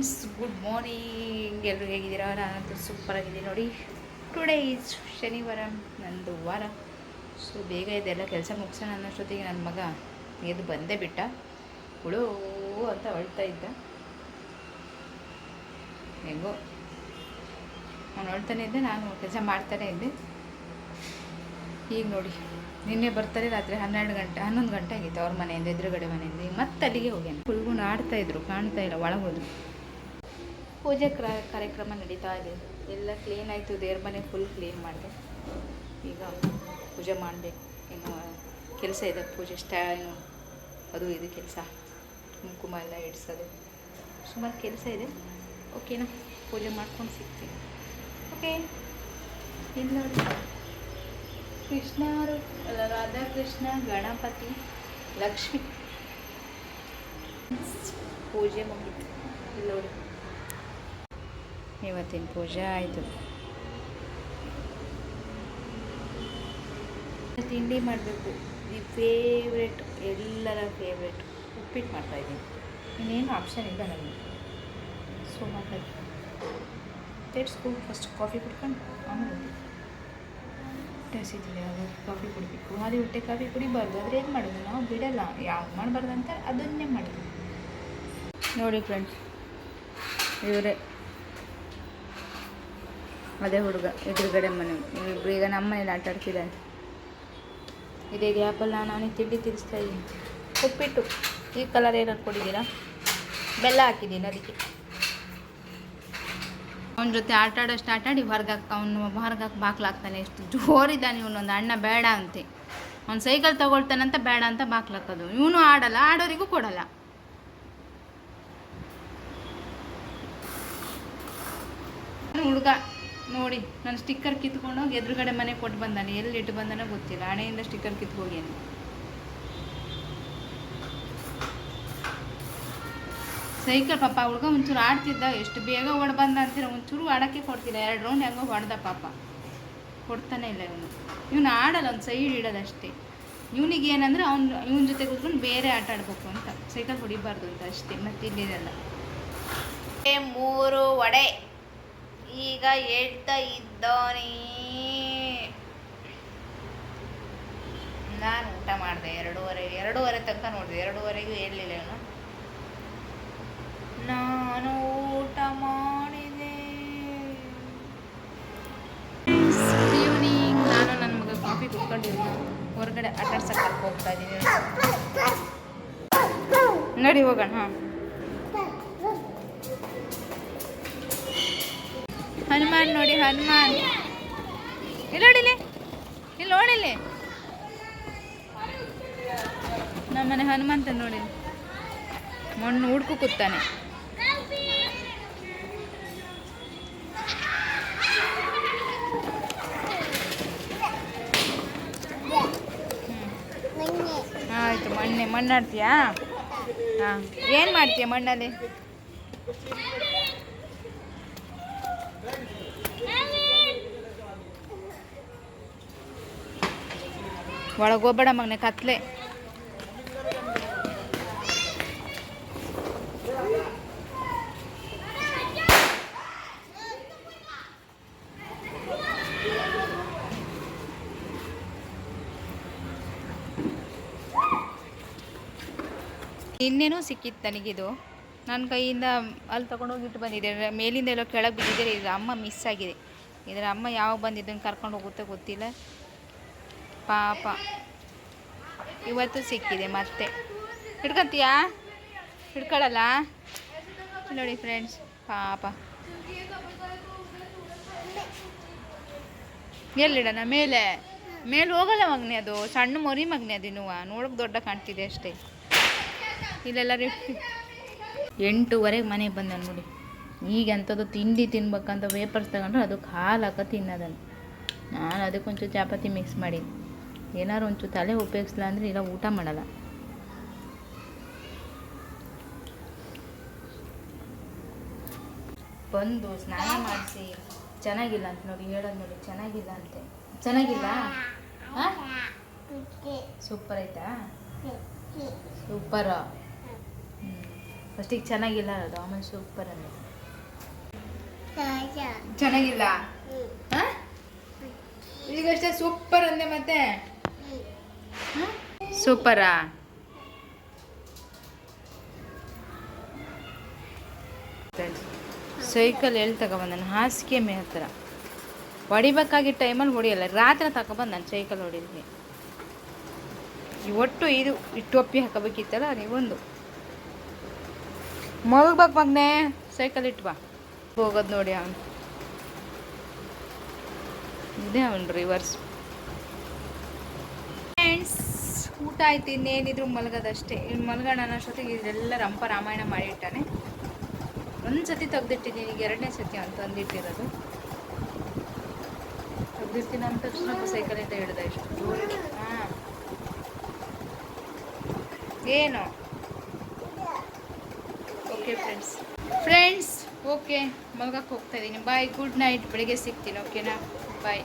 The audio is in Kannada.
ಫ್ರೆಂಡ್ಸ್ ಗುಡ್ ಮಾರ್ನಿಂಗ್ ಎಲ್ಲರೂ ಹೇಗಿದ್ದೀರಾ? ನಾನಂತೂ ಸೂಪರ್ ಆಗಿದ್ದೀನಿ. ನೋಡಿ ಟುಡೇ ಈಸ್ ಶನಿವಾರ, ನಂದು ವಾರ. ಸೊ ಬೇಗ ಇದೆಲ್ಲ ಕೆಲಸ ಮುಗಿಸೋಣ ಅನ್ನೋಷ್ಟೊತ್ತಿಗೆ ನನ್ನ ಮಗ ಎದ್ದು ಬಂದೇ ಬಿಟ್ಟ. ಹುಳು ಅಂತ ಅಳ್ತಾ ಇದ್ದ. ಹೆಂಗೋ ನಾನು ಅಳ್ತಾನೆ ಇದ್ದೆ, ನಾನು ಕೆಲಸ ಮಾಡ್ತಾನೆ ಇದ್ದೆ. ಈಗ ನೋಡಿ, ನಿನ್ನೆ ಬರ್ತಾರೆ ರಾತ್ರಿ ಹನ್ನೆರಡು ಗಂಟೆ, ಹನ್ನೊಂದು ಗಂಟೆ ಆಗಿತ್ತು ಅವ್ರ ಮನೆಯಿಂದ, ಎದುರುಗಡೆ ಮನೆಯಿಂದ. ಮತ್ತೆ ಅಲ್ಲಿಗೆ ಹೋಗ್ಯಾನೆ. ಹುಡುಗನ ಆಡ್ತಾ ಇದ್ರು, ಕಾಣ್ತಾ ಇಲ್ಲ, ಒಳಗೆ ಪೂಜೆ ಕ್ರ- ಕಾರ್ಯಕ್ರಮ ನಡೀತಾ ಇದೆ. ಎಲ್ಲ ಕ್ಲೀನ್ ಆಯಿತು, ದೇವ್ರ ಮನೆ ಫುಲ್ ಕ್ಲೀನ್ ಮಾಡಿದೆ. ಈಗ ಪೂಜೆ ಮಾಡಬೇಕು. ಏನು ಕೆಲಸ ಇದೆ, ಪೂಜೆ ಸ್ಟಾ ಅದು ಇದು ಕೆಲಸ. ಕುಂಕುಮ ಎಲ್ಲ ಇಡ್ಸೋದು. ಸುಮಾರು ಕೆಲಸ ಇದೆ. ಓಕೆನಾ ಪೂಜೆ ಮಾಡ್ಕೊಂಡು ಸಿಗ್ತೀನಿ. ಓಕೆ ಇಲ್ಲಿ ನೋಡಿ. ಕೃಷ್ಣರು ರಾಧಾಕೃಷ್ಣ, ಗಣಪತಿ, ಲಕ್ಷ್ಮಿ. ಪೂಜೆ ಮುಗೀತು. ಇಲ್ಲಿ ನೋಡಿ. ಇವತ್ತಿನ ಪೂಜೆ ಆಯಿತು. ತಿಂಡಿ ಮಾಡಬೇಕು. ದಿ ಫೇವ್ರೆಟ್ ಎಲ್ಲರ ಫೇವ್ರೆಟ್ ಉಪ್ಪಿಟ್ಟು ಮಾಡ್ತಾಯಿದ್ದೀನಿ ಇನ್ನೇನು ಆಪ್ಷನ್ ಇಲ್ಲ ನನಗೆ ಸೊ ಮಾಡ್ತಾ ಸ್ಕೂಲ್ ಫಸ್ಟ್ ಕಾಫಿ ಕುಡ್ಕೊಂಡು. ಆಮೇಲೆ. ಹೊಟ್ಟೆ ಹಸಿತಿದೆ ಅದು ಕಾಫಿ ಕುಡಿಬೇಕು. ಹಾಗೆ ಹೊಟ್ಟೆ ಕಾಫಿ ಕುಡಿಬಾರ್ದು. ಆದರೆ ಏನು ಮಾಡೋದು? ನಾವು ಬಿಡಲ್ಲ. ಯಾವ್ದು ಮಾಡಬಾರ್ದು ಅಂತ ಅದನ್ನೇ ಮಾಡಿದ್ವಿ ನೋಡಿ ಫ್ರೆಂಡ್ಸ್ ಇವರೇ ಅದೇ ಹುಡುಗ ಎದುರುಗಡೆ ಮನೆ. ಇಬ್ಬರು ಈಗ ನಮ್ಮ ಮನೇಲಿ ಆಟ ಆಡ್ತಿದ್ದಾನೆ ಇದೇ ಗ್ಯಾಪಲ್ಲಿ ನಾನು ಅವನಿಗೆ ತಿಂಡಿ ತಿನ್ನಿಸ್ತಾ ಇದ್ದೀನಿ. ಉಪ್ಪಿಟ್ಟು. ಈ ಕಲರ್ ಏನಾದ್ರು ಕೊಡಿದ್ದೀರಾ ಬೆಲ್ಲ ಹಾಕಿದ್ದೀನಿ ಅದಕ್ಕೆ. ಅವನ ಜೊತೆ ಆಟ ಆಡೋಷ್ಟು ಆಟ ಆಡಿ ಹೊರಗೆ ಅವನು ಹೊರಗೆ ಹಾಕಿ ಎಷ್ಟು ಜೋರಿದ್ದಾನೆ ಇವನೊಂದು ಅಣ್ಣ ಬೇಡ ಅಂತೆ. ಅವ್ನು ಸೈಕಲ್ ತಗೊಳ್ತಾನಂತ ಬೇಡ ಅಂತ ಬಾಕ್ಲಾಕೋದು ಇವನು ಆಡಲ್ಲ ಆಡೋರಿಗೂ ಕೊಡಲ್ಲ. ಹುಡುಗ. ನೋಡಿ, ನಾನು ಸ್ಟಿಕ್ಕರ್ ಕಿತ್ಕೊಂಡೋಗಿ ಎದುರುಗಡೆ ಮನೆ ಕೊಟ್ಟು ಬಂದಾನೆ. ಎಲ್ಲಿ ಇಟ್ಟು ಬಂದಾನೋ ಗೊತ್ತಿಲ್ಲ. ಹಣೆಯಿಂದ ಸ್ಟಿಕ್ಕರ್ ಕಿತ್ಕೋಗ್ಯಾನೆ ಸೈಕಲ್ ಪಾಪ, ಹುಡುಗ ಒಂಚೂರು ಆಡ್ತಿದ್ದ. ಎಷ್ಟು ಬೇಗ ಓಡ್ ಬಂದ ಅಂತೀರ, ಒಂಚೂರು ಆಡೋಕ್ಕೆ ಕೊಡ್ತಿಲ್ಲ. ಎರಡು ರೌಂಡ್ ಹೆಂಗೋ ಹೊಡೆದ ಪಾಪ. ಕೊಡ್ತಾನೆ ಇಲ್ಲ ಇವನು. ಇವನು ಆಡಲ್ಲ ಒಂದು ಸೈಡ್ ಇಡೋದಷ್ಟೇ ಇವನಿಗೆ ಏನಂದ್ರೆ, ಅವ್ನು, ಇವನ ಜೊತೆ ಕೂತ್ಕೊಂಡು ಬೇರೆ ಆಟ ಆಡ್ಬೇಕು ಅಂತ. ಸೈಕಲ್ ಹೊಡಿಬಾರ್ದು ಅಂತ ಅಷ್ಟೇ. ಮತ್ತೆ ಇಲ್ಲಿರಲ್ಲ ಮೂರು ವಡೆ ಈಗ ಹೇಳ್ತಾ ಇದ್ದೋನಿ. ನಾನು ಊಟ ಮಾಡಿದೆ, ಎರಡೂವರೆ ಎರಡೂವರೆ ತನಕ ನೋಡಿದೆ, ಎರಡೂವರೆಗೂ ಹೇಳಲಿಲ್ಲ ಅವನು ನಾನು ಊಟ ಮಾಡಿದೆ. ಈವ್ನಿಂಗ್ ನಾನು ನನ್ನ ಮಗ ಕಾಫಿ ಕುತ್ಕೊಂಡಿದ್ದೀನಿ ಹೊರಗಡೆ ಆಟಾಡ್ಸಕ್ಕೆ ಹೋಗ್ತಾ ಇದ್ದೀನಿ. ನಡಿ ಹೋಗೋಣ, ಹಾಂ. ಹನುಮಾನ್ ನೋಡಿ, ಹನುಮಾನ್. ಇಲ್ಲಿ ನೋಡಿಲಿ ಇಲ್ಲಿ. ನೋಡಿಲಿ ನಮ್ಮನೆ ಹನುಮಂತ ನೋಡಿ ಮಣ್ಣು ಹುಡ್ಕು ಕೂತಾನೆ ಆಯಿತು, ಮಣ್ಣೆ, ಮಣ್ಣಾಡ್ತೀಯಾ? ಹಾಂ. ಏನು ಮಾಡ್ತೀಯ ಮಣ್ಣಲ್ಲಿ? ಒಳಗೋಗ್ಬೇಡ ಮಗನೆ ಕತ್ಲೆ. ಇನ್ನೇನೋ ಸಿಕ್ಕಿತ್ತು ನನಗಿದು ನನ್ನ ಕೈಯಿಂದ ಅಲ್ಲಿ ತೊಗೊಂಡೋಗಿ ಇಟ್ಟು ಬಂದಿದೆ ಮೇಲಿಂದ ಎಲ್ಲೋ ಕೆಳಗೆ ಬಿದ್ದಿದೆ ಇದು ಅಮ್ಮ ಮಿಸ್ ಆಗಿದೆ. ಇದರ ಅಮ್ಮ ಯಾವಾಗ ಬಂದಿದ್ದನ್ನು ಕರ್ಕೊಂಡು ಹೋಗುತ್ತೆ ಗೊತ್ತಿಲ್ಲ. ಪಾಪ. ಇವತ್ತು ಸಿಕ್ಕಿದೆ ಮತ್ತೆ. ಹಿಡ್ಕಂತೀಯಾ? ಹಿಡ್ಕೊಳ್ಳಲ್ಲ ನೋಡಿ ಫ್ರೆಂಡ್ಸ್ ಪಾಪ. ಎಲ್ಲಿಡಣ ಮೇಲೆ. ಮೇಲೆ ಹೋಗಲ್ಲ ಮಗನೆ ಅದು. ಸಣ್ಣ ಮರಿ ಮಗ್ನಿ ಅದು ಇನ್ನೂ ನೋಡೋಕೆ ದೊಡ್ಡ ಕಾಣ್ತಿದೆ ಅಷ್ಟೇ. ಇಲ್ಲೆಲ್ಲ ಎಂಟೂವರೆಗೆ ಮನೆಗೆ ಬಂದ ನೋಡಿ. ಈಗ ಎಂಥದ್ದು ತಿಂಡಿ ತಿನ್ಬೇಕಂತ ವೇಪರ್ಸ್ ತಗೊಂಡ್ರೆ ಅದಕ್ಕೆ ಹಾಲು ಹಾಕ ತಿನ್ನೋದನ್ನು ನಾನು ಅದಕ್ಕೊಂಚೂರು ಚಾಪಾತಿ ಮಿಕ್ಸ್ ಮಾಡಿ ಏನಾರು ಒಂಚೂರು ತಲೆ ಉಪಯೋಗಿಸ್ಲ ಅಂದರೆ ಇಲ್ಲ ಊಟ ಮಾಡಲ್ಲ. ಬಂದು ಸ್ನಾನ ಮಾಡಿಸಿ. ಚೆನ್ನಾಗಿಲ್ಲ ಅಂತ ನೋಡಿ ಹೇಳೋದು ನೋಡಿ ಚೆನ್ನಾಗಿಲ್ಲ ಅಂತೆ. ಚೆನ್ನಾಗಿಲ್ಲ? ಸೂಪರ್ ಆಯ್ತಾ? ಸೂಪರ ಫಸ್ಟಿಗೆ ಚೆನ್ನಾಗಿಲ್ಲ ಅದು ಆಮೇಲೆ ಸೂಪರ್ ಅಂದೆ. ಚೆನ್ನಾಗಿಲ್ಲ? ಈಗಷ್ಟೇ ಸೂಪರ್ ಅಂದೆ ಮತ್ತೆ? ಸೂಪರಾ ಸೈಕಲ್ ಎಲ್ಲಿ ನಾನು ಹಾಸಿಗೆ ಮೇ ಹತ್ರ. ಹೊಡಿಬೇಕಾಗಿ ಟೈಮಲ್ಲಿ ಹೊಡಿಯಲ್ಲ. ರಾತ್ರಿ ತಗೊಬಂದು ನಾನು ಸೈಕಲ್ ಹೊಡಿದ್ವಿ ಈ ಒಟ್ಟು ಇದು ಇಟ್ಟು ಟೊಪ್ಪಿ ಹಾಕಬೇಕಿತ್ತಲ್ಲ ನೀವೊಂದು. ಮಲ್ಗ್ಬೇಕು ಮಗ್ನೆ. ಸೈಕಲ್ ಇಟ್ಟು ಬಾ. ಹೋಗೋದು ನೋಡಿ ಅವನು. ಇದೇ ಅವನು ರಿವರ್ಸ್ ಫ್ರೆಂಡ್ಸ್ ಊಟ ಆಯ್ತು, ಇನ್ನೇನಿದ್ರು ಮಲಗೋದಷ್ಟೇ. ಇನ್ನು ಮಲಗೋಣ ಅನ್ನೋಷ್ಟೊತ್ತಿಗೆ ಇದೆಲ್ಲ ರಂಪ ರಾಮಾಯಣ ಮಾಡಿಟ್ಟಾನೆ. ಒಂದು ಸತಿ ತೆಗ್ದಿಟ್ಟಿದ್ದೀನಿ, ಈಗ ಎರಡನೇ ಸತಿ ಅಂತ ಅಂದಿಟ್ಟಿರೋದು ತೆಗ್ದಿರ್ತೀನಿ ಅಂತ ತಕ್ಷಣ ಸೈಕಲಿಂದ ಹಿಡ್ದೆ ಇಷ್ಟು. ಹಾಂ. ಏನು? ಓಕೆ ಫ್ರೆಂಡ್ಸ್ ಫ್ರೆಂಡ್ಸ್ ಓಕೆ ಮಲ್ಗಕ್ಕೆ ಹೋಗ್ತಾ ಇದ್ದೀನಿ ಬಾಯ್ ಗುಡ್ ನೈಟ್ ಬೆಳಿಗ್ಗೆ ಸಿಗ್ತೀನಿ ಓಕೆನಾ ಬಾಯ್